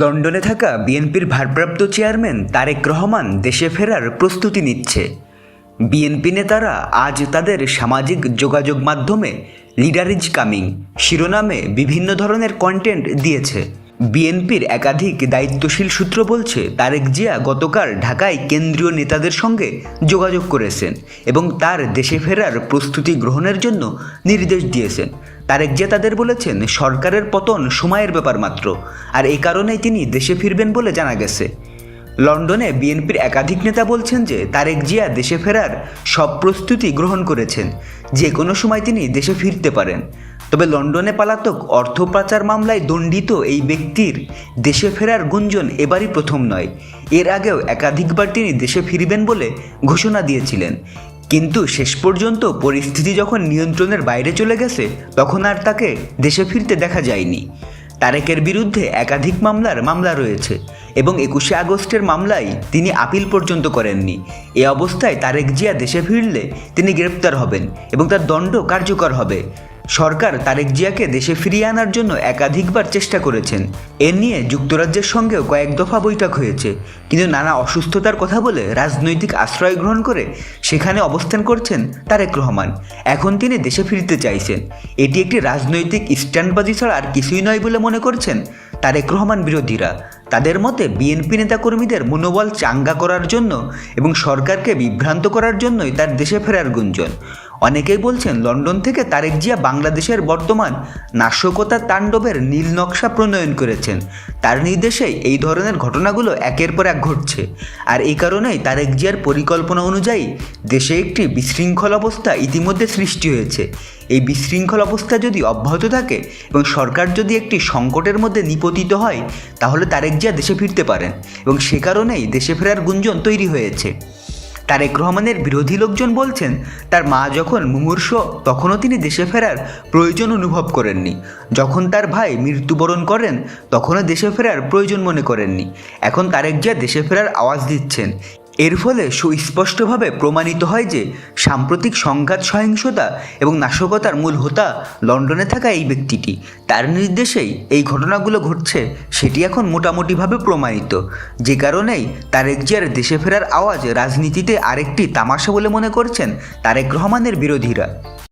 লন্ডনে থাকা বিএনপির ভারপ্রাপ্ত চেয়ারম্যান তারেক রহমান দেশে ফেরার প্রস্তুতি নিচ্ছে। বিএনপি নেতারা আজ তাদের সামাজিক যোগাযোগ মাধ্যমে লিডার ইজ কামিং, শিরোনামে বিভিন্ন ধরনের কন্টেন্ট দিয়েছে। বিএনপির একাধিক দায়িত্বশীল সূত্র বলছে, তারেক জিয়া গতকাল ঢাকায় কেন্দ্রীয় নেতাদের সঙ্গে যোগাযোগ করেছেন এবং তার দেশে ফেরার প্রস্তুতি গ্রহণের জন্য নির্দেশ দিয়েছেন। তারেক জিয়া তাদের বলেছেন, সরকারের পতন সময়ের ব্যাপার মাত্র, আর এই কারণেই তিনি দেশে ফিরবেন বলে জানা গেছে। লন্ডনে বিএনপির একাধিক নেতা বলছেন যে, তারেক জিয়া দেশে ফেরার সব প্রস্তুতি গ্রহণ করেছেন, যে কোনো সময় তিনি দেশে ফিরতে পারেন। তবে লন্ডনে পালাতক অর্থ পাচার মামলায় দণ্ডিত এই ব্যক্তির দেশে ফেরার গুঞ্জন এবারই প্রথম নয়। এর আগেও একাধিকবার তিনি দেশে ফিরবেন বলে ঘোষণা দিয়েছিলেন। কিন্তু শেষ পর্যন্ত পরিস্থিতি যখন নিয়ন্ত্রণের বাইরে চলে গেছে, তখন আর তাকে দেশে ফিরতে দেখা যায়নি। তারেকের বিরুদ্ধে একাধিক মামলার মামলা রয়েছে এবং একুশে আগস্টের মামলায় তিনি আপিল পর্যন্ত করেননি। এ অবস্থায় তারেক জিয়া দেশে ফিরলে তিনি গ্রেপ্তার হবেন এবং তার দণ্ড কার্যকর হবে। সরকার তারেক জিয়াকে দেশে ফিরিয়ে আনার জন্য একাধিকবার চেষ্টা করেছেন। এ নিয়ে যুক্তরাজ্যের সঙ্গেও কয়েক দফা বৈঠক হয়েছে। কিন্তু নানা অসুস্থতার কথা বলে রাজনৈতিক আশ্রয় গ্রহণ করে সেখানে অবস্থান করছেন তারেক রহমান। এখন তিনি দেশে ফিরতে চাইছেন। এটি একটি রাজনৈতিক স্ট্যান্ডবাজি ছাড়া আর কিছুই নয় বলে মনে করছেন তারেক রহমান বিরোধীরা। তাদের মতে, বিএনপি নেতাকর্মীদের মনোবল চাঙ্গা করার জন্য এবং সরকারকে বিভ্রান্ত করার জন্যই তার দেশে ফেরার গুঞ্জন। অনেকেই বলছেন লন্ডন থেকে তারেক জিয়া বাংলাদেশের বর্তমান নাশকতা তাণ্ডবের নীল নকশা প্রণয়ন করেছেন। তার নির্দেশেই এই ধরনের ঘটনাগুলো একের পর এক ঘটছে। আর এই কারণেই তারেক জিয়ার পরিকল্পনা অনুযায়ী দেশে একটি বিশৃঙ্খল অবস্থা ইতিমধ্যে সৃষ্টি হয়েছে। এই বিশৃঙ্খল অবস্থা যদি অব্যাহত থাকে এবং সরকার যদি একটি সংকটের মধ্যে নিপতিত হয়, তাহলে তারেক জিয়া দেশে ফিরতে পারেন এবং সে কারণেই দেশে ফেরার গুঞ্জন তৈরি হয়েছে। তারেক রহমানের বিরোধী লোকজন বলছেন, তার মা যখন মুমূর্ষ, তখনও তিনি দেশে ফেরার প্রয়োজন অনুভব করেননি। যখন তার ভাই মৃত্যুবরণ করেন, তখনও দেশে ফেরার প্রয়োজন মনে করেননি। এখন তারেক জিয়া দেশে ফেরার আওয়াজ দিচ্ছেন। এর ফলে সুস্পষ্টভাবে প্রমাণিত হয় যে সাম্প্রতিক সংঘাত সহিংসতা এবং নাশকতার মূল হোতা লন্ডনে থাকা এই ব্যক্তিটি। তার নির্দেশেই এই ঘটনাগুলো ঘটছে, সেটি এখন মোটামুটিভাবে প্রমাণিত। যে কারণেই তারেক জিয়ার দেশে ফেরার আওয়াজ রাজনীতিতে আরেকটি তামাশা বলে মনে করছেন তারেক রহমানের বিরোধীরা।